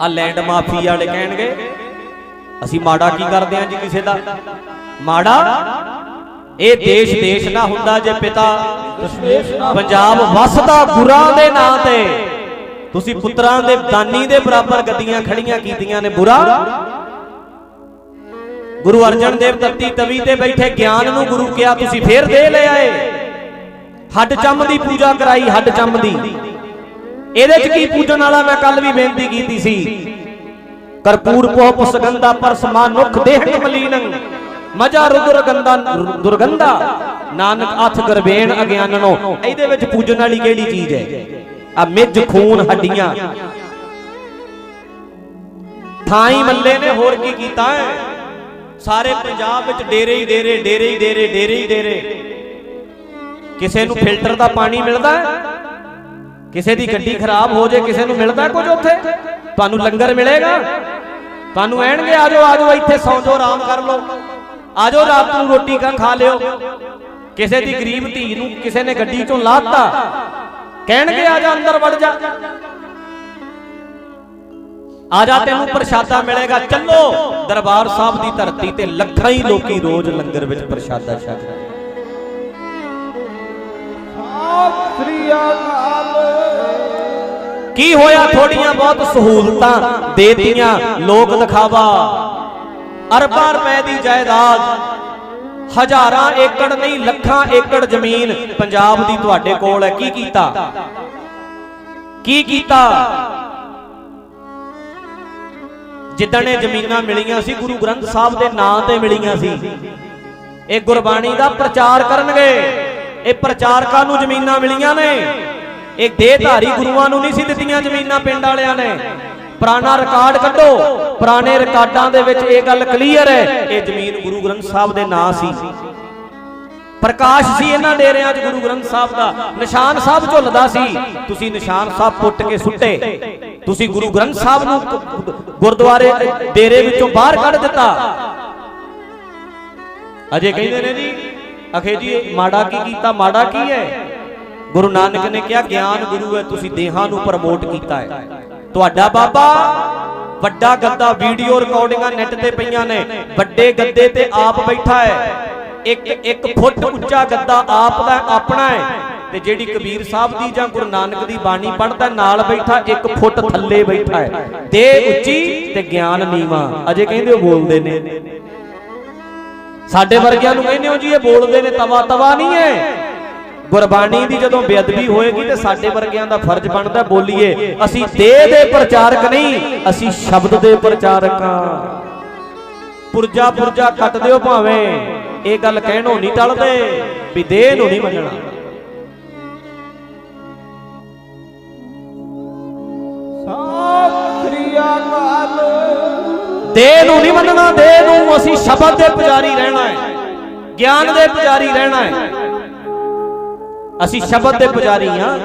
ਆ ਲੈਂਡ ਮਾਫ਼ੀ ਵਾਲੇ ਕਹਿਣਗੇ। ਅਸੀਂ ਮਾੜਾ ਕੀ ਕਰਦੇ ਆਂ ਜੀ ਕਿਸੇ ਦਾ? ਮਾੜਾ? ਇਹ ਦੇਸ਼ ਦੇਸ਼ ਨਾ ਹੁੰਦਾ ਜੇ ਪਿਤਾ। ਪੰਜਾਬ ਵਸਦਾ ਗੁਰਾਂ ਦੇ ਨਾਂ ਤੇ। ਤੁਸੀਂ ਪੁੱਤਰਾਂ ਦੇ ਦਾਨੀ ਦੇ ਬਰਾਬਰ ਗੱਦੀਆਂ ਖੜੀਆਂ ਕੀਤੀਆਂ ਨੇ ਬੁਰਾ। ਗੁਰੂ ਅਰਜਨ ਦੇਵ ਤੱਤੀ ਤਵੀ ਤੇ ਬੈਠੇ ਗਿਆਨ ਨੂੰ ਗੁਰੂ ਕਿਹਾ, ਤੁਸੀਂ ਫੇਰ ਦੇ ਲਿਆਏ ਹੱਡ ਚੰਮ ਦੀ ਪੂਜਾ ਕਰਾਈ, ਹੱਡ ਚੰਮ ਦੀ। ਇਹਦੇ ਚ ਕੀ ਪੂਜਣ ਵਾਲਾ ਮੈਂ ਕੱਲ ਵੀ ਬੇਨਤੀ ਕੀਤੀ ਸੀ। ਕਰਪੂਰ ਪੋਹ ਪੁਸਗੰਧਾ ਪਰ ਸਮਾਨੁਖ ਦੇਹ ਮਲੀਨੰ। ਮਜਾ ਰੁਦਰ ਗੰਦਾ ਦੁਰਗੰਧਾ ਨਾਨਕ ਅਥ ਗਰਬੇਣ ਅਗਿਆਨਨੋ। ਇਹਦੇ ਵਿੱਚ ਪੂਜਣ ਵਾਲੀ ਕਿਹੜੀ ਚੀਜ਼ ਹੈ? ਆ ਮਿੱਝ ਖੂਨ ਹੱਡੀਆਂ। ਥਾਈ ਮੱਲੇ ਨੇ ਹੋਰ ਕੀ ਕੀਤਾ ਹੈ? ਸਾਰੇ ਪੰਜਾਬ ਵਿੱਚ ਡੇਰੇ ਹੀ ਡੇਰੇ ਡੇਰੇ ਹੀ ਡੇਰੇ ਡੇਰੇ ਹੀ ਡੇਰੇ। ਕਿਸੇ ਨੂੰ ਫਿਲਟਰ ਦਾ ਪਾਣੀ ਮਿਲਦਾ ਹੈ? ਕਿਸੇ ਦੀ ਗੱਡੀ ਖਰਾਬ ਹੋ ਜੇ ਕਿਸੇ ਨੂੰ ਮਿਲਦਾ ਕੁਝ ਉੱਥੇ? ਤੁਹਾਨੂੰ ਲੰਗਰ ਮਿਲੇਗਾ? ਤੁਹਾਨੂੰ ਐਣਗੇ ਆਜੋ ਆਜੋ ਇੱਥੇ ਸੌਂ ਜਾਓ ਆਰਾਮ ਕਰ ਲਓ। ਆਜੋ ਰਾਤ ਨੂੰ ਰੋਟੀ ਕਾ ਖਾ ਲਿਓ। ਕਿਸੇ ਦੀ ਗਰੀਬ ਧੀ ਨੂੰ ਕਿਸੇ ਨੇ ਗੱਡੀ ਚੋਂ ਲਾਤਾ। ਕਹਿਣਗੇ ਆ ਜਾ ਅੰਦਰ ਵੜ ਜਾ। ਆ ਜਾ ਤੈਨੂੰ ਪ੍ਰਸ਼ਾਦਾ ਮਿਲੇਗਾ ਚੱਲੋ। ਦਰਬਾਰ ਸਾਹਿਬ ਦੀ ਧਰਤੀ ਤੇ ਲੱਖਾਂ ਹੀ ਲੋਕੀ ਰੋਜ਼ ਲੰਗਰ ਵਿੱਚ ਪ੍ਰਸ਼ਾਦਾ ਛਕਦੇ ਨੇ। ਸ੍ਰੀ ਅਕਾਲ। ਕੀ ਹੋਇਆ? ਥੋੜੀਆਂ ਬਹੁਤ ਸਹੂਲਤਾਂ ਦੇਤੀਆਂ। ਲੋਕ ਦਿਖਾਵਾ। ਅਰਬਾਂ ਰੁਪਏ ਦੀ ਜਾਇਦਾਦ। ਹਜ਼ਾਰਾਂ ਏਕੜ ਨਹੀਂ, ਲੱਖਾਂ ਏਕੜ ਜ਼ਮੀਨ ਪੰਜਾਬ ਦੀ ਤੁਹਾਡੇ ਕੋਲ ਹੈ। ਕੀ ਕੀਤਾ? ਕੀ ਕੀਤਾ? ਜਿੱਦਣ ਇਹ ਜ਼ਮੀਨਾਂ ਮਿਲੀਆਂ ਸੀ, ਗੁਰੂ ਗ੍ਰੰਥ ਸਾਹਿਬ ਦੇ ਨਾਂ ਤੇ ਮਿਲੀਆਂ ਸੀ। ਇਹ ਗੁਰਬਾਣੀ ਦਾ ਪ੍ਰਚਾਰ ਕਰਨਗੇ। ਇਹ ਪ੍ਰਚਾਰਕਾਂ ਨੂੰ ਜ਼ਮੀਨਾਂ ਮਿਲੀਆਂ ਨੇ। ਇਹ ਦੇਹਧਾਰੀ ਗੁਰੂਆਂ ਨੂੰ ਨਹੀਂ ਸੀ ਦਿੱਤੀਆਂ ਜ਼ਮੀਨਾਂ ਪਿੰਡ ਵਾਲਿਆਂ ਨੇ। ਪੁਰਾਣਾ ਰਿਕਾਰਡ ਕੱਢੋ। ਪੁਰਾਣੇ ਰਿਕਾਰਡਾਂ ਦੇ ਵਿੱਚ ਇਹ ਗੱਲ ਕਲੀਅਰ ਹੈ, ਇਹ ਜ਼ਮੀਨ ਗੁਰੂ ਗ੍ਰੰਥ ਸਾਹਿਬ ਦੇ ਨਾਂ ਸੀ। ਪ੍ਰਕਾਸ਼ ਸੀ ਇਹਨਾਂ ਡੇਰਿਆਂ 'ਚ ਗੁਰੂ ਗ੍ਰੰਥ ਸਾਹਿਬ ਦਾ। ਨਿਸ਼ਾਨ ਸਾਹਿਬ ਝੁੱਲਦਾ ਸੀ। ਤੁਸੀਂ ਨਿਸ਼ਾਨ ਸਾਹਿਬ ਪੁੱਟ ਕੇ ਸੁੱਟੇ। ਤੁਸੀਂ ਗੁਰੂ ਗ੍ਰੰਥ ਸਾਹਿਬ ਨੂੰ ਗੁਰਦੁਆਰੇ ਡੇਰੇ ਵਿੱਚੋਂ ਬਾਹਰ ਕੱਢ ਦਿੱਤਾ। ਅਜੇ ਕਹਿੰਦੇ ਨੇ ਜੀ, ਅਖੇ ਜੀ, ਮਾੜਾ ਕੀ ਕੀਤਾ, ਮਾੜਾ ਕੀ ਹੈ? ਗੁਰੂ ਨਾਨਕ ਨੇ ਕਿਹਾ, ਗਿਆਨ ਗੁਰੂ ਹੈ, ਤੁਸੀਂ ਦੇਹਾਂ ਨੂੰ ਪ੍ਰਮੋਟ ਕੀਤਾ ਹੈ। ਤੁਹਾਡਾ ਬਾਬਾ ਵੱਡਾ ਗੱਦਾ ਵੀਡੀਓ ਰਿਕਾਰਡਿੰਗਾਂ ਨੈਟ ਤੇ ਪਈਆਂ ਨੇ। ਵੱਡੇ ਗੱਦੇ ਤੇ ਆਪ ਬੈਠਾ ਹੈ। ਇੱਕ ਇੱਕ ਫੁੱਟ ਉੱਚਾ ਗੱਦਾ ਆਪ ਦਾ ਆਪਣਾ ਹੈ। ਤੇ ਜਿਹੜੀ ਕਬੀਰ ਸਾਹਿਬ ਦੀ ਜਾਂ ਗੁਰੂ ਨਾਨਕ ਦੀ ਬਾਣੀ ਪੜ੍ਹਦਾ, ਨਾਲ ਬੈਠਾ, ਇੱਕ ਫੁੱਟ ਥੱਲੇ ਬੈਠਾ ਹੈ। ਦੇ ਉੱਚੀ ਤੇ ਗਿਆਨ ਨੀਵਾ। ਅਜੇ ਕਹਿੰਦੇ ਉਹ ਬੋਲਦੇ ਨੇ। ਸਾਡੇ ਵਰਗਿਆਂ ਨੂੰ ਕਹਿੰਦੇ ਹੋ ਜੀ, ਇਹ ਬੋਲਦੇ ਨੇ ਤਵਾ ਤਵਾ ਨਹੀਂ ਹੈ। ਗੁਰਬਾਣੀ ਦੀ ਜਦੋਂ ਬੇਅਦਬੀ ਹੋਏਗੀ ਤੇ ਸਾਡੇ ਵਰਗਿਆਂ ਦਾ ਫਰਜ਼ ਬਣਦਾ, ਬੋਲੀਏ, ਅਸੀਂ ਦੇਹ ਦੇ ਪ੍ਰਚਾਰਕ ਨਹੀਂ, ਅਸੀਂ ਸ਼ਬਦ ਦੇ ਪ੍ਰਚਾਰਕ ਹਾਂ। ਪੁਰਜਾ ਪੁਰਜਾ ਕੱਟ ਦਿਓ ਭਾਵੇਂ, ਇਹ ਗੱਲ ਕਹਿਣੋਂ ਨਹੀਂ ਟਲਦੇ, ਵੀ ਦੇਹ ਨੂੰ ਨਹੀਂ ਮੰਨਣਾ। ਦੇਹ ਨੂੰ ਨਹੀਂ ਮੰਨਣਾ ਦੇਹ ਨੂੰ ਅਸੀਂ ਸ਼ਬਦ ਦੇ ਪੁਜਾਰੀ ਰਹਿਣਾ ਹੈ, ਗਿਆਨ ਦੇ ਪੁਜਾਰੀ ਰਹਿਣਾ ਹੈ। ਅਸੀਂ ਸ਼ਬਦ ਦੇ ਪੁਜਾਰੀ ਹਾਂ।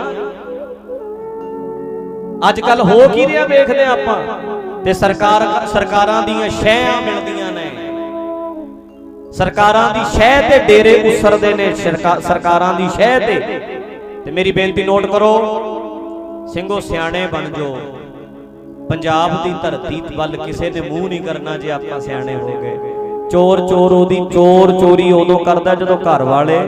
ਅੱਜ ਕੱਲ ਹੋ ਕੀ ਰਿਹਾ ਵੇਖਦੇ ਹਾਂ ਆਪਾਂ। ਤੇ ਸਰਕਾਰ ਸਰਕਾਰਾਂ ਦੀਆਂ ਸ਼ਹਿਆਂ ਮਿਲਦੀਆਂ ਨੇ। ਸਰਕਾਰਾਂ ਦੀ ਸ਼ਹਿ ਤੇ ਡੇਰੇ ਉਸਰਦੇ ਨੇ। ਸਰਕਾਰਾਂ ਦੀ ਸ਼ਹਿ ਤੇ। ਤੇ ਮੇਰੀ ਬੇਨਤੀ ਨੋਟ ਕਰੋ, ਸਿੰਘੋ ਸਿਆਣੇ ਬਣ ਜਾਓ ਪੰਜਾਬ ਦੀ ਧਰਤੀ ਵੱਲ ਕਿਸੇ ਨੇ ਮੂੰਹ ਨਹੀਂ ਕਰਨਾ ਜੇ ਆਪਾਂ ਸਿਆਣੇ ਹੋ ਗਏ। ਚੋਰ ਚੋਰ ਉਹਦੀ ਚੋਰ ਚੋਰੀ ਉਦੋਂ ਕਰਦਾ ਜਦੋਂ ਘਰ ਵਾਲੇ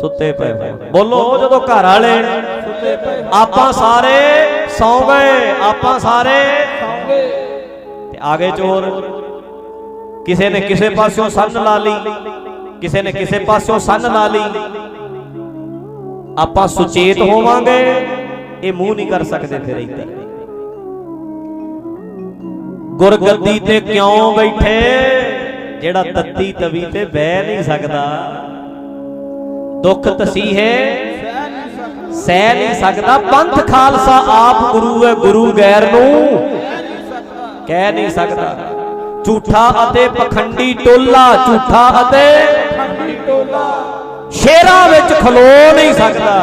ਸੁੱਤੇ ਪਏ ਹੋਣ ਬੋਲੋ, ਜਦੋਂ ਘਰ ਵਾਲੇ ਸੁਤੇ ਪਏ ਆਪਾਂ ਸਾਰੇ ਸੌ ਗਏ, ਆਪਾਂ ਸਾਰੇ ਸੌਂਗੇ ਤੇ ਆ ਗਏ ਚੋਰ ਕਿਸੇ ਨੇ ਕਿਸੇ ਪਾਸਿਓਂ ਸੰਨ ਲਾ ਲਈ, ਕਿਸੇ ਨੇ ਕਿਸੇ ਪਾਸਿਓਂ ਸੰਨ ਲਾ ਲਈ। ਆਪਾਂ ਸੁਚੇਤ ਹੋਵਾਂਗੇ, ਇਹ ਮੂੰਹ ਨਹੀਂ ਕਰ ਸਕਦੇ ਫਿਰ ਇੱਧਰ। ਗੁਰਗੱਦੀ ਤੇ ਕਿਉਂ ਬੈਠੇ? ਜਿਹੜਾ ਤੱਤੀ ਤਵੀ ਤੇ ਬਹਿ ਨਹੀਂ ਸਕਦਾ। ਦੁੱਖ ਤਸੀਹੇ, ਸਹਿ ਨਹੀਂ ਸਕਦਾ। ਪੰਥ ਖਾਲਸਾ ਆਪ ਗੁਰੂ ਹੈ, ਗੁਰੂ ਗੈਰ ਨੂੰ ਕਹਿ ਨਹੀਂ ਸਕਦਾ। ਝੂਠਾ ਅਤੇ ਪਖੰਡੀ ਟੋਲਾ, ਝੂਠਾ ਅਤੇ ਖੰਡੀ ਟੋਲਾ ਸ਼ੇਰਾਂ ਵਿੱਚ ਖਲੋ ਨਹੀਂ ਸਕਦਾ।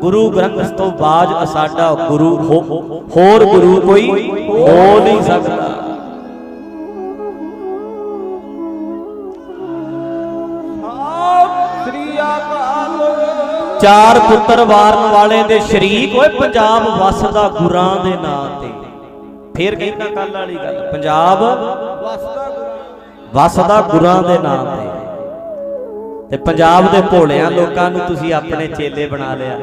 ਗੁਰੂ ਗ੍ਰੰਥ ਤੋਂ ਬਾਜ ਸਾਡਾ ਗੁਰੂ, ਹੋਰ ਗੁਰੂ ਕੋਈ ਹੋ ਨਹੀਂ ਸਕਦਾ। ਚਾਰ ਪੁੱਤਰ ਵਾਰਨ ਵਾਲੇ ਦੇ ਸ਼ਰੀਕ ਓਏ, ਪੰਜਾਬ ਵਸਦਾ ਗੁਰਾਂ ਦੇ ਨਾਂ ਤੇ। ਫੇਰ ਕਹਿੰਦਾ ਕੱਲ ਵਾਲੀ ਗੱਲ? ਪੰਜਾਬ ਵਸਦਾ ਵਸਦਾ ਗੁਰਾਂ ਦੇ ਨਾਂ ਤੇ। ਤੇ ਪੰਜਾਬ ਦੇ ਭੋਲਿਆਂ ਲੋਕਾਂ ਨੂੰ ਤੁਸੀਂ ਆਪਣੇ ਚੇਲੇ ਬਣਾ ਲਿਆ।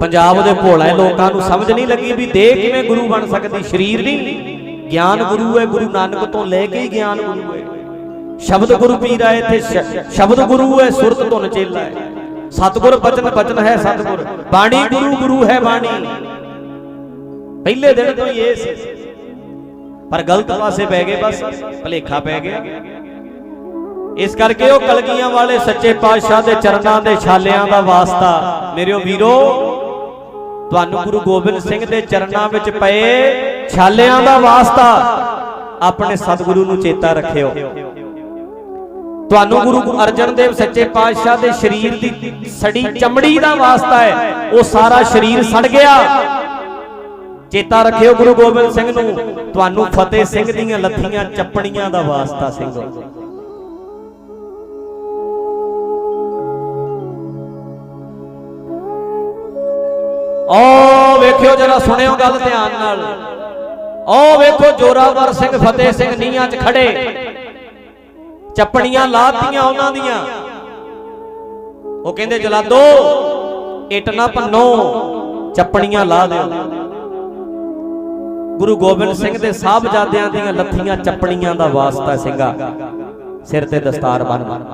ਪੰਜਾਬ ਦੇ ਭੋਲੇ ਲੋਕਾਂ ਨੂੰ ਸਮਝ ਨਹੀਂ ਲੱਗੀ ਵੀ ਦੇਹ ਕਿਵੇਂ ਗੁਰੂ ਬਣ ਸਕਦੀ? ਸਰੀਰ ਨਹੀਂ। ਗਿਆਨ ਗੁਰੂ ਹੈ ਗੁਰੂ ਨਾਨਕ ਤੋਂ ਲੈ ਕੇ ਹੀ ਗਿਆਨ ਗੁਰੂ ਹੈ ਸ਼ਬਦ ਗੁਰੂ ਪੀਰ ਆਏ ਇੱਥੇ ਸ਼ਬਦ ਗੁਰੂ ਹੈ ਸੁਰਤ ਧੁਨ ਚੇਲਾ ਹੈ ਸਤਗੁਰ ਬਚਨ ਬਚਨ ਹੈ ਸਤਗੁਰ, ਬਾਣੀ ਗੁਰੂ ਗੁਰੂ ਹੈ ਬਾਣੀ। ਪਹਿਲੇ ਦਿਨ ਤੋਂ ਹੀ ਇਹ ਸੀ। ਪਰ ਗਲਤ ਪਾਸੇ ਪੈ ਗਏ ਬਸ, ਭਲੇਖਾ ਪੈ ਗਿਆ। ਇਸ ਕਰਕੇ ਉਹ ਕਲਗੀਆਂ ਵਾਲੇ ਸੱਚੇ ਪਾਤਸ਼ਾਹ ਦੇ ਚਰਨਾਂ ਦੇ ਛਾਲਿਆਂ ਦਾ ਵਾਸਤਾ। ਮੇਰਿਓ ਵੀਰੋ, ਤੁਹਾਨੂੰ ਗੁਰੂ ਗੋਬਿੰਦ ਸਿੰਘ ਦੇ ਚਰਨਾਂ ਵਿੱਚ ਪਏ ਛਾਲਿਆਂ ਦਾ ਵਾਸਤਾ ਆਪਣੇ ਸਤਿਗੁਰੂ ਨੂੰ ਚੇਤਾ ਰੱਖਿਓ। ਤੁਹਾਨੂੰ ਗੁਰੂ ਅਰਜਨ ਦੇਵ ਸੱਚੇ ਪਾਤਸ਼ਾਹ ਦੇ ਸਰੀਰ ਦੀ ਸੜੀ ਚਮੜੀ ਦਾ ਵਾਸਤਾ ਹੈ, ਉਹ ਸਾਰਾ ਸਰੀਰ ਸੜ ਗਿਆ। ਚੇਤਾ ਰੱਖਿਓ ਗੁਰੂ ਗੋਬਿੰਦ ਸਿੰਘ ਨੂੰ, ਤੁਹਾਨੂੰ ਫਤਿਹ ਸਿੰਘ ਦੀਆਂ ਲੱਥੀਆਂ ਚੱਪਣੀਆਂ ਦਾ ਵਾਸਤਾ ਸਿੰਘੋ। ਓ ਵੇਖਿਓ ਜਰਾ ਸੁਣਿਓ ਗੱਲ ਧਿਆਨ ਨਾਲ। ਓ ਵੇਖੋ ਜੋਰਾਵਰ ਸਿੰਘ ਫਤਿਹ ਸਿੰਘ ਨੀਹਾਂ 'ਚ ਖੜੇ। ਚੱਪਣੀਆਂ ਲਾਤੀਆਂ ਉਹਨਾਂ ਦੀਆਂ। ਉਹ ਕਹਿੰਦੇ ਜਲਾਦੋ ਇੱਟ ਨਾ ਭੰਨੋ ਚੱਪਣੀਆਂ ਲਾ ਦਿਓ। ਗੁਰੂ ਗੋਬਿੰਦ ਸਿੰਘ ਦੇ ਸਾਹਿਬਜ਼ਾਦਿਆਂ ਦੀਆਂ ਲੱਥੀਆਂ ਚੱਪਣੀਆਂ ਦਾ ਵਾਸਤਾ ਸਿੰਘਾ ਸਿਰ ਤੇ ਦਸਤਾਰ ਬੰਨ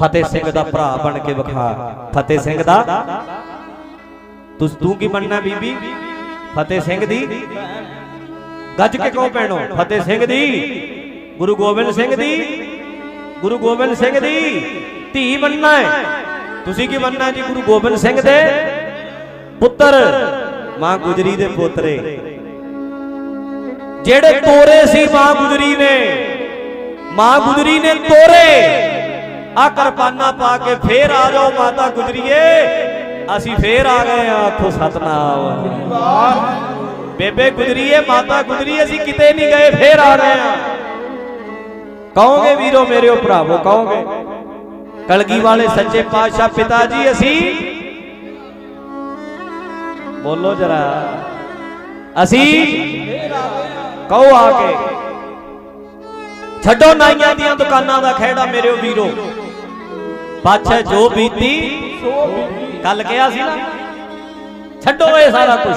ਫਤਿਹ ਸਿੰਘ ਦਾ ਭਰਾ ਬਣ ਕੇ ਵਿਖਾ। ਫਤਿਹ ਸਿੰਘ ਦਾ ਤੂੰ ਤੂੰ ਕੀ ਬਣਨਾ ਬੀਬੀ? ਫਤਿਹ ਸਿੰਘ ਦੀ। ਗੱਜ ਕੇ ਕਹੋ ਭੈਣੋ ਫਤਿਹ ਸਿੰਘ ਦੀ। ਗੁਰੂ ਗੋਬਿੰਦ ਸਿੰਘ ਦੀ। ਗੁਰੂ ਗੋਬਿੰਦ ਸਿੰਘ ਦੀ ਧੀ ਬਣਨਾ ਹੈ। ਤੁਸੀਂ ਕੀ ਬਣਨਾ ਜੀ ਗੁਰੂ ਗੋਬਿੰਦ ਸਿੰਘ ਦੇ? ਪੁੱਤਰ। ਮਾਂ ਗੁਜਰੀ ਦੇ ਪੋਤਰੇ। ਜਿਹੜੇ ਤੋਰੇ ਸੀ ਮਾਂ ਗੁਜਰੀ ਨੇ ਮਾਂ ਗੁਜਰੀ ਨੇ ਤੋਰੇ। ਆ ਕਿਰਪਾਨਾਂ ਪਾ ਕੇ ਫੇਰ ਆ ਜਾਓ ਮਾਤਾ ਗੁਜਰੀਏ। ਅਸੀਂ ਫੇਰ ਆ ਗਏ ਆ ਆਖੋ ਸਤਨਾਮ। ਬੇਬੇ ਗੁਜਰੀਏ ਮਾਤਾ ਗੁਜਰੀ ਅਸੀਂ ਕਿਤੇ ਨਹੀਂ ਗਏ ਫੇਰ ਆ ਗਏ ਆ ਕਹੋਗੇ ਵੀਰੋ ਮੇਰਿਓ ਭਰਾਵੋ, ਕਹੋਗੇ? ਕਲਗੀ ਵਾਲੇ ਸੱਚੇ ਪਾਤਸ਼ਾਹ ਪਿਤਾ ਜੀ, ਅਸੀਂ ਬੋਲੋ ਜਰਾ। ਅਸੀਂ ਕਹੋ ਆ ਕੇ, ਛੱਡੋ ਨਾਈਆਂ ਦੀਆਂ ਦੁਕਾਨਾਂ ਦਾ ਖਹਿੜਾ ਮੇਰੇ ਵੀਰੋ। ਪਾਛੇ ਜੋ ਬੀਤੀ ਸੋ ਬੀਬੀ ਕੱਲ ਕਿਹਾ ਸੀ ਨਾ। ਛੱਡੋ ਇਹ ਸਾਰਾ ਕੁਝ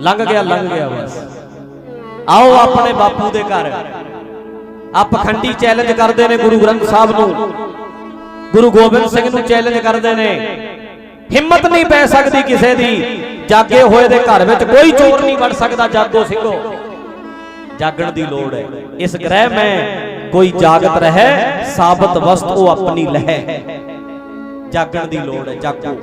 ਲੰਘ ਗਿਆ ਲੰਘ ਗਿਆ ਬਸ। ਆਓ ਆਪਣੇ ਬਾਪੂ ਦੇ ਘਰ। ਆ ਪਖੰਡੀ ਚੈਲੰਜ ਕਰਦੇ ਨੇ ਗੁਰੂ ਗ੍ਰੰਥ ਸਾਹਿਬ ਨੂੰ। ਗੁਰੂ ਗੋਬਿੰਦ ਸਿੰਘ ਨੂੰ ਚੈਲੰਜ ਕਰਦੇ ਨੇ। ਹਿੰਮਤ ਨਹੀਂ ਪੈ ਸਕਦੀ ਕਿਸੇ ਦੀ। ਜਾਗੇ ਹੋਏ ਦੇ ਘਰ ਵਿੱਚ ਕੋਈ ਚੋਰ ਨਹੀਂ ਵੜ ਸਕਦਾ ਜਾਗੋ ਸਿੰਘੋ। ਜਾਗਣ ਦੀ ਲੋੜ ਹੈ। ਇਸ ਗ੍ਰਹਿ ਮੈਂ ਕੋਈ ਜਾਗਤ ਰਹਿ, ਸਾਬਤ ਵਸਤ ਉਹ ਆਪਣੀ ਲਹਿ। ਜਾਗਣ ਦੀ ਲੋੜ ਹੈ, ਜਾਗੋ।